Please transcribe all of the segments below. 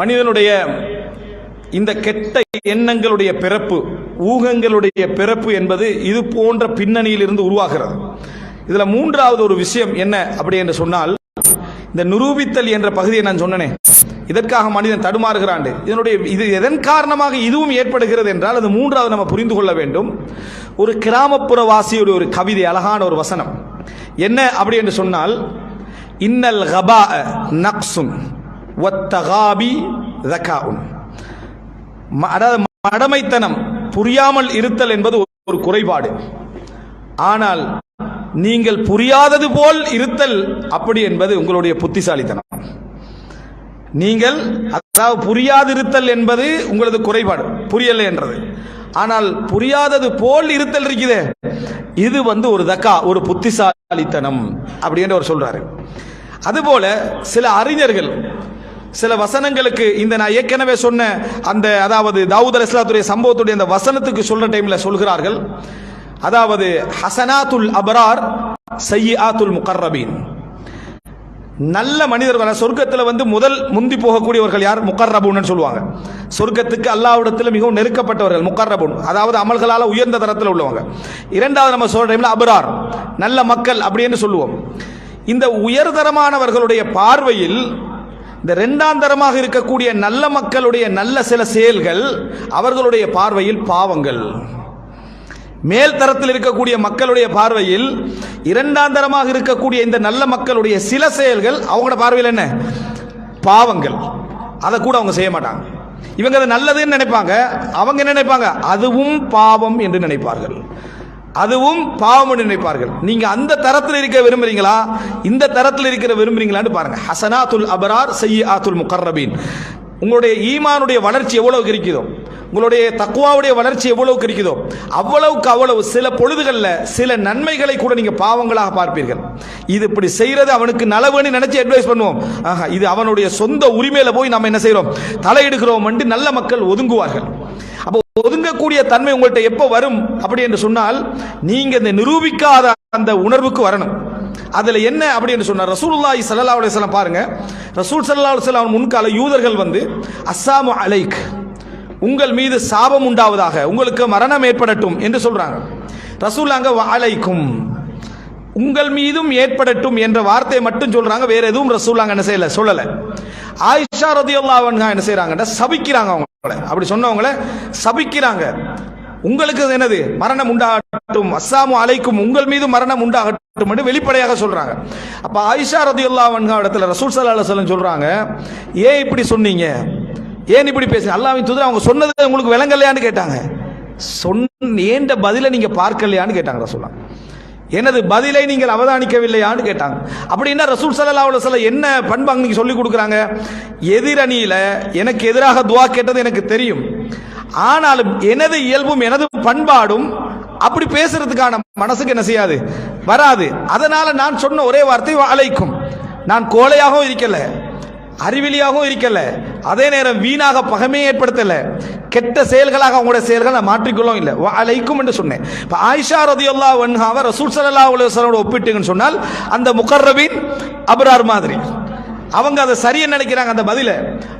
மனிதனுடைய இந்த கெட்ட எண்ணங்களுடைய பிறப்பு ஊகங்களுடைய பிறப்பு என்பது இது போன்ற பின்னணியில் இருந்து உருவாகிறது. இதுல மூன்றாவது ஒரு விஷயம் என்ன அப்படி என்று சொன்னால் இந்த நிரூபித்தல் என்ற பகுதியை நான் சொன்னனே இதற்காக மனிதன் தடுமாறுகிறாண்டு இதனுடைய இது எதன் காரணமாக இதுவும் ஏற்படுகிறது என்றால் அது மூன்றாவது நம்ம புரிந்து கொள்ள வேண்டும். ஒரு கிராமப்புற வாசியுடைய ஒரு கவிதை அழகான ஒரு வசனம். என்ன அப்படி என்று சொன்னால் இன்னல் ஹபா நக்சுன் ஒத்தகாபி தகாவுன் அதாவது மடமைத்தனம் புரியாமல் இருத்தல் என்பது ஒரு குறைபாடு. ஆனால் நீங்கள் புரியாதது போல் இருத்தல் அப்படி என்பது உங்களுடைய புத்திசாலித்தனம். நீங்கள் அதாவது புரியாதிருத்தல் என்பது உங்களது குறைபாடு புரியலை என்றது. ஆனால் புரியாதது போல் இருத்தல் இருக்குதே இது வந்து ஒரு தக்கா ஒரு புத்திசாலித்தனம் அப்படின்னு அவர் சொல்றாரு. அதுபோல சில அறிஞர்கள் சில வசனங்களுக்கு இந்த நான் ஏற்கனவே சொன்ன அந்த அதாவது தாவூத் அலிஸ்லாத்துடைய சம்பவத்துடைய அந்த வசனத்துக்கு சொல்ற டைம்ல சொல்கிறார்கள். அதாவது ஹசனாத்துல் அபரார் சையாத்துல் முகர்ரபீன். நல்ல மனிதர்கள் சொர்க்கத்தில் வந்து முதல் முந்தி போகக்கூடியவர்கள் யார்? முக்கர்ரபுன்னு சொல்லுவாங்க. சொர்க்கத்துக்கு அல்லாவிடத்தில் மிகவும் நெருக்கப்பட்டவர்கள் முக்கர்ரபுன் அதாவது அமல்களால் உயர்ந்த தரத்தில் உள்ளவங்க. இரண்டாவது நம்ம சொல்ற டைம்ல அபரார் நல்ல மக்கள் அப்படின்னு சொல்லுவோம். இந்த உயர்தரமானவர்களுடைய பார்வையில் இந்த ரெண்டாம் தரமாக இருக்கக்கூடிய நல்ல மக்களுடைய நல்ல சில செயல்கள் அவர்களுடைய பார்வையில் பாவங்கள். மேல் தரத்தில் இருக்கக்கூடிய மக்களுடைய பார்வையில் இரண்டாம் தரமாக இருக்கக்கூடிய இந்த நல்ல மக்களுடைய சில செயல்கள் அவங்களோட பார்வையில் என்ன? பாவங்கள். அதை கூட அவங்க செய்ய மாட்டாங்க. இவங்க அதை நல்லதுன்னு நினைப்பாங்க. அவங்க என்ன நினைப்பாங்க? அதுவும் பாவம் என்று நினைப்பார்கள். அதுவும் பாவம் நினைப்பார்கள். நீங்க அந்த தரத்தில் இருக்க விரும்புறீங்களா? இந்த தரத்தில் இருக்கிற விரும்புறீங்களான்னு பாருங்க. ஹசனாத்துல் அபரார் செய்யாத்துல் முகர்ரபீன். உங்களுடைய ஈமானுடைய வளர்ச்சி எவ்வளவு இருக்குதோ உங்களுடைய தக்குவாவுடைய வளர்ச்சி எவ்வளவுக்கு இருக்குதோ அவ்வளவுக்கு அவ்வளவு சில பொழுதுகளில் சில நன்மைகளை கூட நீங்கள் பாவங்களாக பார்ப்பீர்கள். இது இப்படி செய்கிறது அவனுக்கு நலவுன்னு நினச்சி அட்வைஸ் பண்ணுவோம். ஆஹா இது அவனுடைய சொந்த உரிமையில் போய் நம்ம என்ன செய்கிறோம் தலையிடுகிறோம் என்று நல்ல மக்கள் ஒதுங்குவார்கள். அப்போ ஒதுங்கக்கூடிய தன்மை உங்கள்கிட்ட எப்போ வரும்? அப்படி என்று சொன்னால் நீங்க இந்த நிரூபிக்காத அந்த உணர்வுக்கு வரணும். அதுல என்ன? அப்படி என்று சொன்னார் ரசூலுல்லாஹி சல்லா அலைஹி வஸல்லம் பாருங்க. ரசூல் சல்லா அலைஹி வஸல்லம் முன்கால யூதர்கள் வந்து அஸ்ஸாமு அலைக் உங்கள் மீது சாபம் உண்டாவதாக உங்களுக்கு மரணம் ஏற்படட்டும் என்று சொல்றாங்க. ரசூலாங்க அலைக்கும். உங்கள் மீதும் ஏற்படட்டும் என்ற வார்த்தையை மட்டும் சொல்றாங்க. வேற எதுவும் ரசூலாங்க என்ன செய்யல? சொல்லல. ஆயிஷா ரதியல்லாஹு என்ன செய்றாங்கன்னா சபிக்கிறாங்க அவங்கள. அப்படி சொன்னவங்கள சபிக்கிறாங்க. உங்களுக்கு அது என்னது? மரணம் உண்டாகட்டும். அஸ்ஸாமு அலைக்கும். உங்கள் மீது மரணம் உண்டாகட்டும் என்று வெளிப்படையாக சொல்றாங்க. அப்ப ஆயிஷா ரதியல்லாஹு அன்ஹா இடத்துல ரசூல் சல்லா அலைஹி சொல்றாங்க ஏன் இப்படி சொன்னீங்க? ஏன் இப்படி பேசுங்க அல்லாவின் தூதர் அவங்க சொன்னது உங்களுக்கு விளங்கலையான்னு கேட்டாங்க. சொன்ன ஏண்ட பதிலை நீங்க பார்க்கலையான்னு கேட்டாங்க ரசூலா எனது பதிலை நீங்கள் அவதானிக்கவில்லையான்னு கேட்டாங்க. அப்படின்னா ரசூல் சல்லா அலுவல என்ன பண்பு அங்க சொல்லி கொடுக்குறாங்க? எதிரணியில் எனக்கு எதிராக துவா கேட்டது எனக்கு தெரியும். ஆனாலும் எனது இயல்பும் எனது பண்பாடும் அப்படி பேசுறதுக்கான மனசுக்கு என்ன செய்யாது? வராது. அதனால நான் சொன்ன ஒரே வார்த்தை அழைக்கும் நான் கோழையாகவும் இருக்கலை. அறிவிலியாகவும் இருக்கல. அதே நேரம் வீணாக பகமையை ஏற்படுத்தல. கெட்ட செயல்களாக அவங்களுடைய செயல்களை நான் மாற்றிக்கொள்ளவும் இல்லை. அழைக்கும் என்று சொன்னேன். இப்போ ஆயிஷா ரதியுல்லா வன்ஹாவை ரசூல் சல்லா அலுவலோட ஒப்பிட்டுங்கன்னு சொன்னால் அந்த முகர்ரபின் அபரார் மாதிரி. அவங்க அதை சரியா நினைக்கிறாங்க அந்த பதில.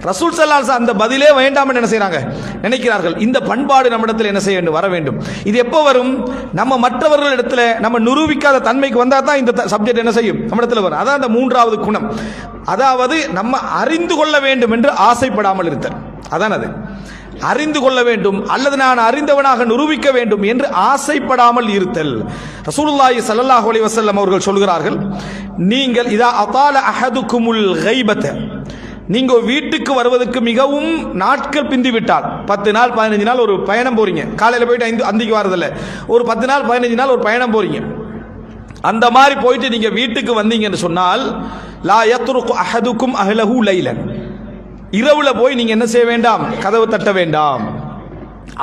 ரசூல் சல்லால் அந்த பதிலே வேண்டாம் என்ன செய்யறாங்க நினைக்கிறார்கள். இந்த பண்பாடு நம்மிடத்தில் என்ன செய்ய வேண்டும்? வர வேண்டும். இது எப்போ வரும்? நம்ம மற்றவர்கள் இடத்துல நம்ம நிரூபிக்காத தன்மைக்கு வந்தால் தான் இந்த சப்ஜெக்ட் என்ன செய்யும்? நம்மிடத்தில் வரும். அதான் அந்த மூன்றாவது குணம். அதாவது நம்ம அறிந்து கொள்ள வேண்டும் என்று ஆசைப்படாமல் இருத்தல். அதான் அது. அறிந்து கொள்ள வேண்டும் அல்லது நான் அறிந்தவனாக நிரூபிக்க வேண்டும் என்று ஆசைப்படாமல் இருத்தல். ரசூலுல்லாஹி ஸல்லல்லாஹு அலைஹி வஸல்லம் அவர்கள் சொல்கிறார்கள் நீங்கள் இதா அதால அஹதுக்குமுல் கைபத்த நீங்க வீட்டுக்கு வருவதற்கு மிகவும் நாட்கள் பிந்தி விட்டால் பத்து நாள் பதினஞ்சு நாள் ஒரு பயணம் போறீங்க. காலையில் போயிட்டு ஐந்து அந்திக்கு வரதில்ல ஒரு பத்து நாள் பதினஞ்சு நாள் ஒரு பயணம் போறீங்க. அந்த மாதிரி போயிட்டு நீங்க வீட்டுக்கு வந்தீங்கன்னு சொன்னால் லா யத்ருக்கு அஹதுக்கும் அஹ்லஹு லைலன். இரவுல போய் நீங்க என்ன செய்ய வேண்டாம்? கதவு தட்ட வேண்டாம்.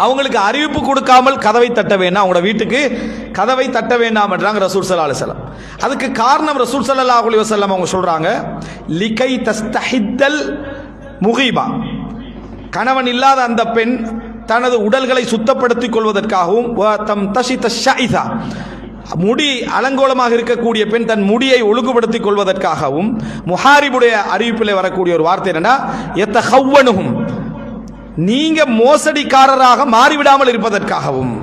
அவங்களுக்கு அறிவிப்பு கொடுக்காமல் கதவை தட்ட வேண்டாம். அவங்களோட வீட்டுக்கு கதவை தட்ட வேண்டாம் என்றாங்க ரசூல் சல்லா அலுவலம் அதுக்கு காரணம் ரசூல் சல்லா அலி வசல்லம் அவங்க சொல்றாங்க லிகை தஸ்தஹித்தல் முகிபா. கணவன் இல்லாத அந்த பெண் தனது உடல்களை சுத்தப்படுத்திக் கொள்வதற்காகவும் தம் தஷித ஷைதா முடி அலங்கோலமாக இருக்கக்கூடிய பெண் தன் முடியை ஒழுங்குபடுத்திக் கொள்வதற்காகவும் முஹாரிபுடைய அறிவிப்பில் வரக்கூடிய ஒரு வார்த்தை என்னன்னா எத்த ஹவ்வனுகும் நீங்க மோசடிக்காரராக மாறிவிடாமல் இருப்பதற்காகவும்.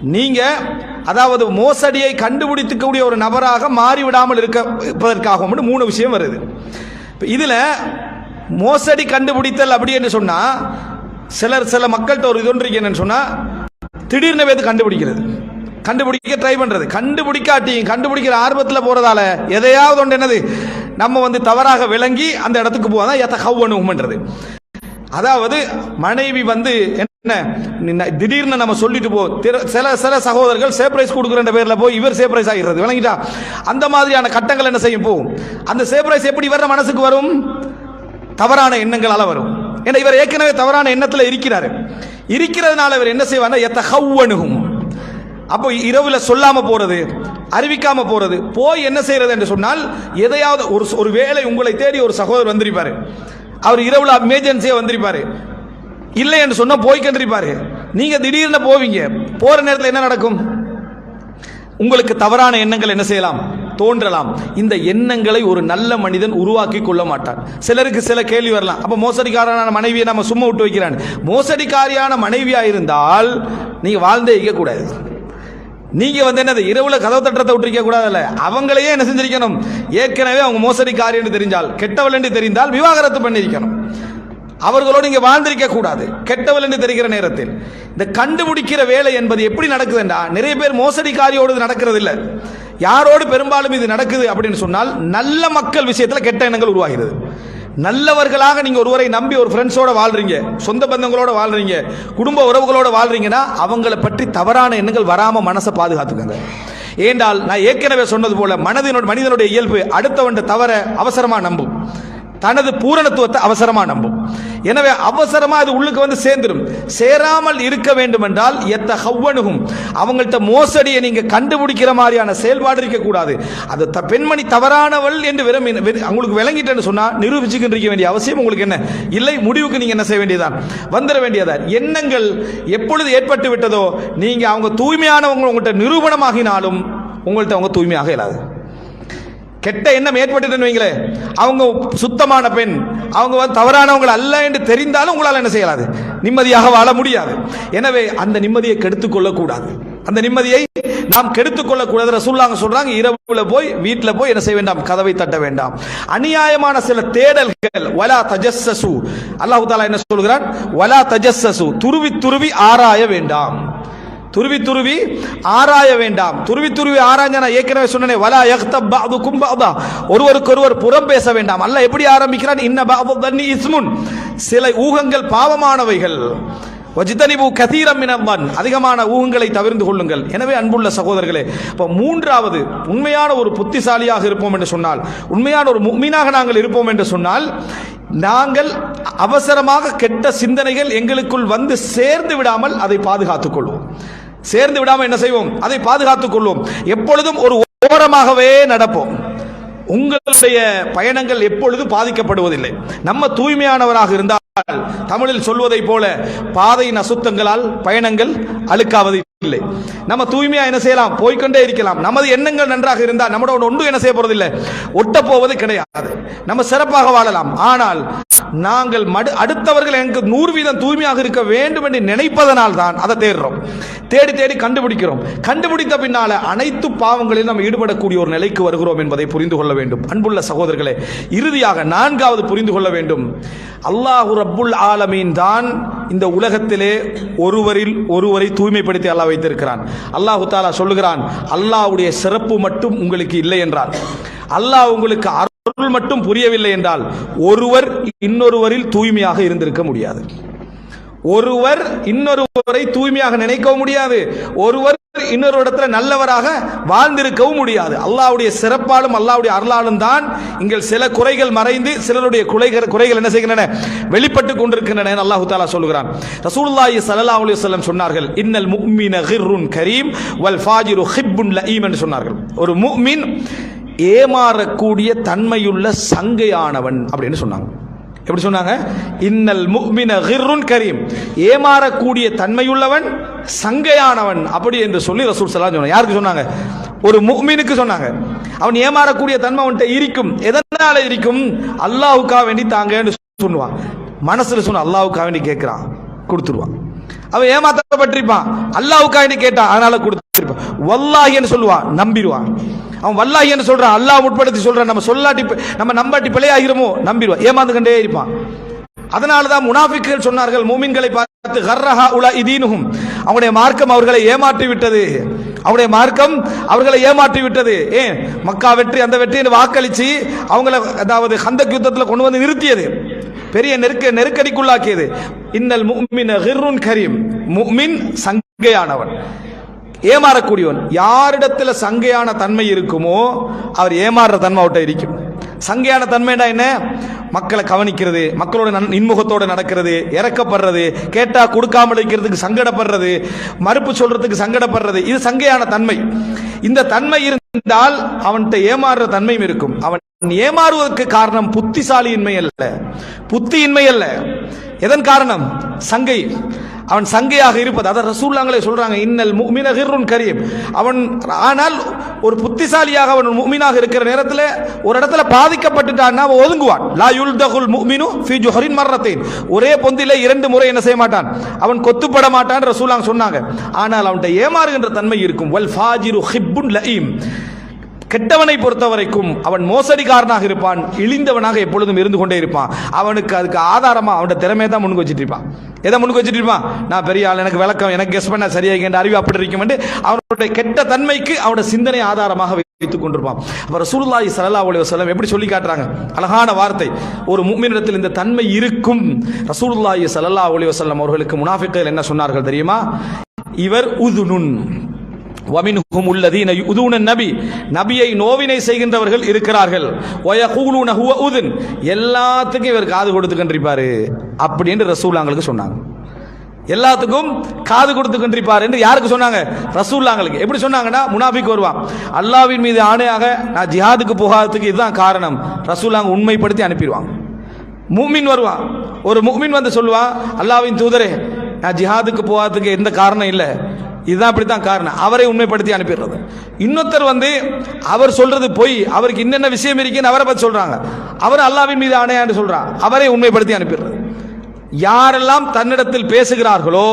நீங்க அதாவது மோசடியை கண்டுபிடித்துக்கூடிய ஒரு நபராக மாறிவிடாமல் இருக்க இருப்பதற்காகவும் மூணு விஷயம் வருது. இப்ப இதுல மோசடி கண்டுபிடித்தல் அப்படி என்று சொன்னா சிலர் சில மக்கள்கிட்ட ஒரு இது ஒன்று என்னன்னு சொன்னா திடீர்னு கண்டுபிடிக்கிறது. கண்டுபிடிக்க ட்ரை பண்றது. கண்டுபிடிக்காட்டியும் கண்டுபிடிக்கிற ஆர்வத்தில் போறதால எதையாவது ஒன்று என்னது? நம்ம வந்து தவறாக விளங்கி அந்த இடத்துக்கு போவாதான் எத்த ஹவ்வனும்ன்றது அதாவது மனைவி வந்து என்ன திடீர்னு நம்ம சொல்லிட்டு போ சில சில சகோதரர்கள் சேப்ரைஸ் கொடுக்குற பேரில் போய் இவர் சேப்ரைஸ் ஆகிறது விளங்கிட்டா? அந்த மாதிரியான கட்டங்கள் என்ன செய்யும்? போகும். அந்த சேப்ரைஸ் எப்படி வர்ற மனசுக்கு வரும்? தவறான எண்ணங்களால் வரும். ஏன்னா இவர் ஏற்கனவே தவறான எண்ணத்தில் இருக்கிறாரு. இருக்கிறதுனால இவர் என்ன செய்வார் எத்த ஹவ்வனுகும் அப்போ இரவுல சொல்லாம போறது அறிவிக்காம போறது போய் என்ன செய்யறது என்று சொன்னால் எதையாவது ஒரு ஒரு வேலை உங்களை தேடி ஒரு சகோதரர் வந்திருப்பாரு. அவர் இரவுல எமர்ஜென்சியா வந்திருப்பாரு. இல்லை என்று சொன்னா போய் கண்டிருப்பாரு. நீங்க திடீர்னு போவீங்க. போற நேரத்தில் என்ன நடக்கும்? உங்களுக்கு தவறான எண்ணங்கள் என்ன செய்யலாம்? தோன்றலாம். இந்த எண்ணங்களை ஒரு நல்ல மனிதன் உருவாக்கி கொள்ள மாட்டான். சிலருக்கு சில கேள்வி வரலாம். அப்ப மோசடிக்காரனான மனைவியை நம்ம சும்மா விட்டு வைக்கிறான். மோசடிக்காரியான மனைவியா இருந்தால் நீங்க வாழ்ந்தே இருக்கக்கூடாது. நீங்க வந்து என்னது இரவுல கதவு தட்டத்தை விட்டுருக்க கூடாதுல்ல. அவங்களையே என்ன செஞ்சிருக்கணும்? ஏற்கனவே அவங்க மோசடிக்காரி என்று தெரிஞ்சால் கெட்டவள் என்று தெரிந்தால் விவாகரத்து பண்ணியிருக்கணும். அவர்களோடு இங்கே வாழ்ந்திருக்க கூடாது கெட்டவள் என்று தெரிகிற நேரத்தில். இந்த கண்டுபிடிக்கிற வேலை என்பது எப்படி நடக்குதுண்டா நிறைய பேர் மோசடிக்காரியோடு நடக்கிறது இல்லை யாரோடு பெரும்பாலும் இது நடக்குது அப்படின்னு சொன்னால் நல்ல மக்கள் விஷயத்தில் கெட்ட எண்ணங்கள் உருவாகிறது. நல்லவர்களாக நீங்க ஒருவரை நம்பி ஒரு ஃப்ரெண்ட்ஸோட வாழ்றீங்க சொந்த பந்தங்களோட வாழ்றீங்க குடும்ப உறவுகளோட வாழ்றீங்கன்னா அவங்கள பற்றி தவறான எண்ணங்கள் வராம மனசை பாதுகாத்துக்கங்க. ஏண்டால் நான் ஏற்கனவே சொன்னது போல மனதினோட மனிதனுடைய இயல்பு அடுத்தவன் தவற அவசரமா நம்பும். தனது பூரணத்துவத்தை அவசரமா நம்பும். எனவே அவசரமா அது உள்ளுக்கு வந்து சேர்ந்துடும் சேராமல் இருக்க வேண்டும் என்றால் எத்த ஹவ்வனுகும் அவங்கள்ட்ட மோசடியை நீங்க கண்டுபிடிக்கிற மாதிரியான செயல்பாடு இருக்க கூடாது அது த- பெண்மணி தவறானவள் என்று விரும்பி விரு- உங்களுக்கு விளங்கிட்டேன்னு சொன்னா நிரூபிச்சுக்கின்ற வேண்டிய அவசியம் உங்களுக்கு என்ன? இல்லை முடிவுக்கு நீங்க என்ன செய்ய வேண்டியதான் வந்துட வேண்டியதான் எண்ணங்கள் எப்பொழுது ஏற்பட்டு விட்டதோ நீங்க அவங்க தூய்மையானவங்க உங்கள்கிட்ட நிரூபணமாகினாலும் உங்கள்கிட்ட அவங்க தூய்மையாக இல்லாது. கெட்ட எண்ணம் ஏற்பட்டுன்னு வைங்களேன் அவங்க சுத்தமான பெண் அவங்க வந்து தவறானவங்க அல்ல என்று தெரிந்தாலும் உங்களால் என்ன செய்யலாது? நிம்மதியாக வாழ முடியாது. எனவே அந்த நிம்மதியை கெடுத்துக் கொள்ளக்கூடாது அந்த நிம்மதியை நாம் கெடுத்துக் கொள்ளக்கூடாது ரசூல்லாங்க சொல்றாங்க இரவுல போய் வீட்டில் போய் என்ன செய்ய வேண்டாம்? கதவை தட்ட வேண்டாம். அநியாயமான சில தேடல்கள் வலா தஜஸ்ஸசு. அல்லாஹு தாலா என்ன சொல்கிறான்? வலா தஜஸ்ஸசு. துருவி துருவி ஆராய வேண்டாம். துருவி துருவி ஆராய வேண்டாம். துருவி துருவி ஆராய்ஞ்ச நான் ஏற்கனவே சொன்னனே வலா யக்தப் பாது கும்பாதா ஒருவருக்கு ஒருவர் புறம் பேச வேண்டாம். அல்ல எப்படி ஆரம்பிக்கிறான்? இன்ன பாபு தன்னி இஸ்முன். சில ஊகங்கள் பாவமானவைகள். வஜிதனிபு கதீரம் மினவன் அதிகமான ஊகங்களை தவிர்ந்து கொள்ளுங்கள். எனவே அன்புள்ள சகோதரர்களே இப்போ மூன்றாவது உண்மையான ஒரு புத்திசாலியாக இருப்போம் என்று சொன்னால் உண்மையான ஒரு மீனாக நாங்கள் இருப்போம் என்று சொன்னால் நாங்கள் அவசரமாக கெட்ட சிந்தனைகள் எங்களுக்குள் வந்து சேர்ந்து விடாமல் அதை பாதுகாத்துக் கொள்வோம். சேர்ந்து விடாமல் என்ன செய்வோம்? அதை பாதுகாத்துக் கொள்வோம். எப்பொழுதும் ஒரு ஓரமாகவே நடப்போம். உங்களுடைய பயணங்கள் எப்பொழுதும் பாதிக்கப்படுவதில்லை. நம்ம தூய்மையானவராக இருந்தால் தமிழில் சொல்வதை போல பாதையின் அசுத்தங்களால் பயணங்கள் அழுக்காவது இல்லை. நம்ம தூய்மையா என்ன செய்யலாம்? போய்கொண்டே இருக்கலாம். நமது எண்ணங்கள் நன்றாக இருந்தால் நம்மளோட ஒன்று என்ன செய்ய போறதில்லை. ஒட்ட போவது கிடையாது. நம்ம சிறப்பாக வாழலாம். ஆனால் நாங்கள் மடு அடுத்தவர்கள் எனக்கு நூறு வீதம் தூய்மையாக இருக்க வேண்டும் என்று நினைப்பதனால் தான் அதை தேடுறோம். தேடி தேடி கண்டுபிடிக்கிறோம். கண்டுபிடித்த பின்னால அனைத்து பாவங்களில் நாம் ஈடுபடக்கூடிய ஒரு நிலைக்கு வருகிறோம் என்பதை புரிந்து கொள்ள வேண்டும். அன்புள்ள சகோதரர்களே இறுதியாக நான்காவது புரிந்து கொள்ள வேண்டும். அல்லாஹு ரப்புல் ஆலமீன் தான் இந்த உலகத்திலே ஒருவரில் ஒருவரை தூய்மைப்படுத்தி அல்லாஹ் வைத்திருக்கிறான். அல்லாஹு தாலா சொல்லுகிறான் அல்லாஹ்வுடைய சிறப்பு மட்டும் உங்களுக்கு இல்லை என்றால் அல்லாஹ் உங்களுக்கு அருள் மட்டும் புரியவில்லை என்றால் ஒருவர் இன்னொருவரில் தூய்மையாக இருந்திருக்க முடியாது. ஒருவர் இன்னொருவரை தூய்மையாக நினைக்கவும் முடியாது. ஒருவர் இன்னொரு இடத்துல நல்லவராக வாழ்ந்திருக்கவும் முடியாது. அல்லாவுடைய சிறப்பாலும் அல்லாவுடைய அருளாலும் தான் இங்கே சில குறைகள் மறைந்து சிலருடைய குறைகள் குறைகள் என்ன செய்கின்றன? வெளிப்பட்டு கொண்டிருக்கின்றன அல்லாஹு தாலா சொல்கிறான் ரசூலுல்லாஹி ஸல்லல்லாஹு அலி வஸல்லம் சொன்னார்கள் இன்னல் முக்மின் ஹிர்ருன் கரீம் வல் ஃபாஜிரு ஹிப்புன் லஈம் என்று சொன்னார்கள். ஒரு முக்மின் ஏமாறக்கூடிய தன்மையுள்ள சங்கையானவன் அப்படின்னு சொன்னாங்க. எப்படி சொன்னாங்க? இன்னல் முக்மின ஹிர்ருன் கரீம். ஏமாறக்கூடிய தன்மையுள்ளவன் சங்கையானவன் அப்படி என்று சொல்லி ரசூல் ஸல்லல்லாஹு சொன்னாங்க யாருக்கு சொன்னாங்க? ஒரு முக்மீனுக்கு சொன்னாங்க. அவன் ஏமாறக்கூடிய தன்மை அவன்கிட்ட இருக்கும். எதனால இருக்கும்? அல்லாவுக்காக வேண்டி தாங்கன்னு சொல்லுவான். மனசுல சொன்ன அல்லாவுக்காக வேண்டி கேட்கிறான். கொடுத்துருவான். அவன் ஏமாத்தப்பட்டிருப்பான் அல்லாவுக்காக வேண்டி கேட்டான். அதனால கொடுத்துருப்பான். வல்லாஹின்னு சொல்லுவான். நம்பிடுவான். அவன் வல்லாஹி என்று சொல்றான். அல்லாஹ் உட்படுத்தி சொல்றான். நம்ம சொல்லாட்டி நம்ம நம்பாட்டி பிழையாகிறோமோ? நம்பிடுவான். ஏமாந்து கண்டே இருப்பான். அதனால தான் முனாஃபிக்குகள் சொன்னார்கள் மூமின்களை பார்த்து கர்ரஹா உலா இதீனுகும் அவனுடைய மார்க்கம் அவர்களை ஏமாற்றி விட்டது. அவருடைய மார்க்கம் அவர்களை ஏமாற்றி விட்டது. ஏன்? மக்கா வெற்றி அந்த வெற்றி வாக்களித்து வாக்களிச்சு அவங்கள அதாவது ஹந்தக் யுத்தத்தில் கொண்டு வந்து நிறுத்தியது. பெரிய நெருக்க நெருக்கடிக்குள்ளாக்கியது. இன்னல் முஃமின ஹிர்ருன் கரீம். முஃமின் சங்கையானவன். ஏமாறக்கூடியவன். யாரிடத்தில் சங்கையான தன்மை இருக்குமோ அவர் ஏமாறுற தன்மை அவட்ட இருக்கும். சங்கையான தன்மைடா என்ன? மக்களை கவனிக்கிறது மக்களோட நன் நடக்கிறது இறக்கப்படுறது கேட்டால் கொடுக்காமல் இருக்கிறதுக்கு சங்கடப்படுறது மறுப்பு சொல்றதுக்கு சங்கடப்படுறது இது சங்கையான தன்மை. இந்த தன்மை இருந்தால் அவன்கிட்ட ஏமாறுற தன்மையும் இருக்கும். அவன் ஏமாறுவதற்கு காரணம் புத்திசாலியின்மை அல்ல. புத்தியின்மை அல்ல. எதன் காரணம்? சங்கை. அவன் சங்கையாக இருப்பது. அதை ரசூல்லாங்களே சொல்றாங்க இன்னல் முஃமின கிர்ருன் கரீம். அவன் ஆனால் ஒரு புத்திசாலியாக அவன் முக்மீனாக இருக்கிற நேரத்தில் ஒரு இடத்துல பாதிக்கப்பட்டுட்டான்னா அவன் ஒதுங்குவான். லா யுல்தகுல் முக்மினு ஃபி ஜுஹரின் மர்ரத்தைன். ஒரே பொந்தில இரண்டு முறை என்ன செய்ய மாட்டான்? அவன் கொத்துப்பட மாட்டான் ரசூலாங்க சொன்னாங்க. ஆனால் அவன்கிட்ட ஏமாறுகின்ற தன்மை இருக்கும். வல் ஃபாஜிரு ஹிப்புன் லஈம் கெட்டவனை பொறுத்த வரைக்கும் அவன் மோசடிக்காரனாக இருப்பான் இழிந்தவனாக எப்பொழுதும் இருந்து கொண்டே இருப்பான். அவனுக்கு அதுக்கு ஆதாரமாக அவனோட திறமையை தான் முன்னுக்கு வச்சுட்டு இருப்பான் எதை முன்னுக்கு வச்சுட்டு இருப்பான் நான் பெரிய ஆள் எனக்கு விளக்கம் எனக்கு கெஸ் பண்ண சரியாக என்ற அறிவு அப்படி இருக்கும் என்று அவனுடைய கெட்ட தன்மைக்கு அவனோட சிந்தனை ஆதாரமாக வைத்துக் கொண்டிருப்பான். அப்ப ரசூலுல்லாஹி சலல்லா அலைஹி வஸல்லம் எப்படி சொல்லி காட்டுறாங்க? அழகான வார்த்தை. ஒரு முஃமினிடத்தில் இந்த தன்மை இருக்கும். ரசூலுல்லாஹி ஸல்லல்லாஹு அலைஹி வஸல்லம் அவர்களுக்கு முனாஃபிக்குகள் என்ன சொன்னார்கள் தெரியுமா? இவர் உதுனுன். வமின்ஹும் உள்ளதீன உதூனன் நபி நபியை நோவினை செய்கின்றவர்கள் இருக்கிறார்கள். வயகூலுன ஹுவ உதுன் எல்லாத்துக்கும் இவர் காது கொடுத்து கண்டிருப்பாரு அப்படின்னு ரசூலாங்களுக்கு சொன்னாங்க. எல்லாத்துக்கும் காது கொடுத்து கண்டிருப்பார் என்று யாருக்கு சொன்னாங்க? ரசூல்லாங்களுக்கு எப்படி சொன்னாங்கன்னா முனாஃபிக் வருவான். அல்லாவின் மீது ஆணையாக நான் ஜிஹாதுக்கு போகாததுக்கு இதுதான் காரணம். ரசூலாங்க உண்மைப்படுத்தி அனுப்பிடுவாங்க. முக்மின் வருவான். ஒரு முக்மின் வந்து சொல்லுவான் அல்லாவின் தூதரே நான் ஜிஹாதுக்கு போகாததுக்கு எந்த காரணம் இல்லை. இதுதான் அப்படித்தான் காரணம். அவரை உண்மைப்படுத்தி அனுப்பிடுறது. இன்னொருத்தர் வந்து அவர் சொல்றது பொய். அவருக்கு என்னென்ன விஷயம் இருக்குன்னு அவரை பற்றி சொல்றாங்க. அவர் அல்லாவின் மீது ஆணையான்னு சொல்கிறான் அவரை உண்மைப்படுத்தி அனுப்பிடுறது. யாரெல்லாம் தன்னிடத்தில் பேசுகிறார்களோ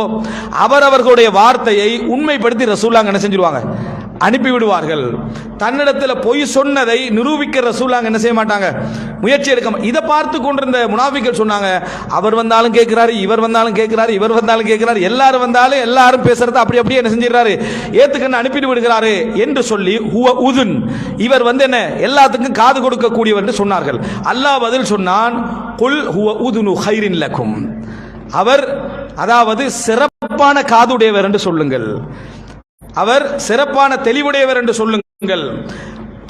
அவரவர்களுடைய வார்த்தையை உண்மைப்படுத்தி ரசூலாங்க என்ன செஞ்சிருவாங்க? அனுப்பி விடுவார்கள் தன்னிடத்தில் பொய் சொன்னதை நிரூபிக்கிற ரசூலாங்க என்ன செய்ய மாட்டாங்க? முயற்சி எடுக்க இதை பார்த்து கொண்டிருந்த முனாஃபிக்கள் சொன்னாங்க அவர் வந்தாலும் கேட்கிறாரு இவர் வந்தாலும் கேட்கிறாரு இவர் வந்தாலும் கேட்கிறாரு எல்லாரும் வந்தாலும் எல்லாரும் பேசுறது அப்படி அப்படியே என்ன செஞ்சிடறாரு? ஏத்துக்கன்னு அனுப்பிட்டு விடுகிறாரு என்று சொல்லி ஹுவ உதுன். இவர் வந்து என்ன? எல்லாத்துக்கும் காது கொடுக்கக்கூடியவர் என்று சொன்னார்கள். அல்லாஹ் பதில் சொன்னான் குல் ஹுவ உதுனு ஹைரின் லக்கும். அவர் அதாவது சிறப்பான காதுடையவர் என்று சொல்லுங்கள். அவர் சிறப்பான தெளிவுடையவர் என்று சொல்லுங்கள்.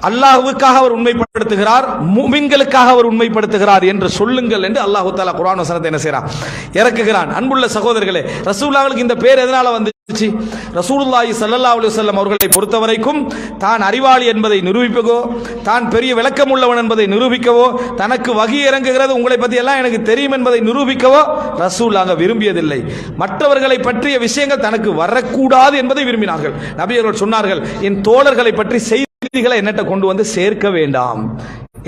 அல்லாஹ்வுக்காக அவர் உண்மைப்படுத்துகிறார் முமின்களுக்காக அவர் உண்மைப்படுத்துகிறார் என்று சொல்லுங்கள் என்று அல்லாஹு தாலா குரான் வசனத்தை என்ன செய்கிறான் இறக்குகிறான். அன்புள்ள சகோதரர்களே ரசூல்லாவுக்கு இந்த பேர் எதனால வந்துச்சு? ரசூலுல்லாஹி ஸல்லல்லாஹு அலி வஸல்லம் அவர்களை பொறுத்தவரைக்கும் தான் அறிவாளி என்பதை நிரூபிக்கவோ தான் பெரிய விளக்கம் உள்ளவன் என்பதை நிரூபிக்கவோ தனக்கு வகி இறங்குகிறது உங்களை பற்றி எல்லாம் எனக்கு தெரியும் என்பதை நிரூபிக்கவோ ரசூலாங்க விரும்பியதில்லை. மற்றவர்களை பற்றிய விஷயங்கள் தனக்கு வரக்கூடாது என்பதை விரும்பினார்கள். நபியர்கள் சொன்னார்கள் என் தோழர்களை பற்றி செய்திகளை என்னட்ட கொண்டு வந்து சேர்க்க வேண்டாம்.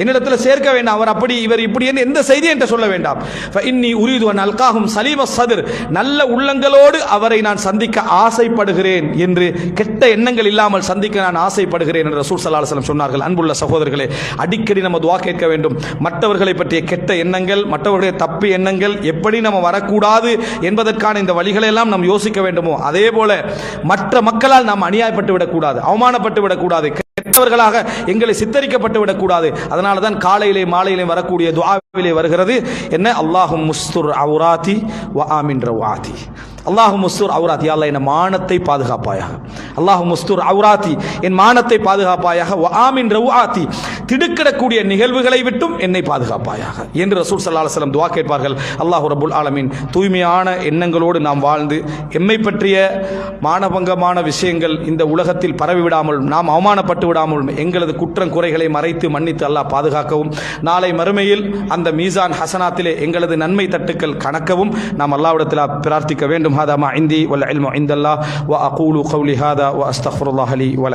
என்னிடத்துல சேர்க்க வேண்டாம். அவர் அப்படி இவர் இப்படி என்று எந்த செய்தி என்று சொல்ல வேண்டாம். இன்னி உரிது நல்காகும் அல்காகும் சலீம சதுர். நல்ல உள்ளங்களோடு அவரை நான் சந்திக்க ஆசைப்படுகிறேன் என்று கெட்ட எண்ணங்கள் இல்லாமல் சந்திக்க நான் ஆசைப்படுகிறேன் என்று ரசூல் சல்லா சொன்னார்கள். அன்புள்ள சகோதரர்களே அடிக்கடி நம்ம துவா கேட்க வேண்டும். மற்றவர்களை பற்றிய கெட்ட எண்ணங்கள் மற்றவர்களுடைய தப்பு எண்ணங்கள் எப்படி நம்ம வரக்கூடாது என்பதற்கான இந்த வழிகளை எல்லாம் நாம் யோசிக்க வேண்டுமோ? அதே போல மற்ற மக்களால் நாம் அநியாயப்பட்டு விடக்கூடாது அவமானப்பட்டு விடக்கூடாது கெட்டவர்களாக எங்களை சித்தரிக்கப்பட்டு விடக்கூடாது. அதனால தான் காலையிலே மாலையிலே வரக்கூடிய துவாவிலே வருகிறது. என்ன? அல்லாஹும் முஸ்துர் அவுராதி வ ஆமின்ற வாதி அல்லாஹு முஸ்தூர் அவுராத்தி அல்லா என் மானத்தை பாதுகாப்பாயாக. அல்லாஹு முஸ்தூர் அவுராத்தி என் மானத்தை பாதுகாப்பாயாக. வ ஆமின் ரவுஆத்தி திடுக்கிடக்கூடிய நிகழ்வுகளை விட்டும் என்னை பாதுகாப்பாயாக. என்று ரசூல் சல்லா அலைஹி துவா கேட்பார்கள். அல்லாஹ் ரபுல் ஆலமீன் தூய்மையான எண்ணங்களோடு நாம் வாழ்ந்து எம்மை பற்றிய மானபங்கமான விஷயங்கள் இந்த உலகத்தில் பரவிவிடாமல் நாம் அவமானப்பட்டு விடாமல் எங்களது குற்றம் குறைகளை மறைத்து மன்னித்து அல்லாஹ் பாதுகாக்கவும். நாளை மறுமையில் அந்த மீசான் ஹசனாத்திலே எங்களது நன்மை தட்டுக்கள் கணக்கவும் நாம் அல்லாவிடத்தில் பிரார்த்திக்க வேண்டும். ஹாதா மா இந்தி வல் இல்மு இந்தல்லாஹ் வ அகூலு கௌலி ஹாதா வ அஸ்தக்ஃபிருல்லாஹ் லி வலக்கும்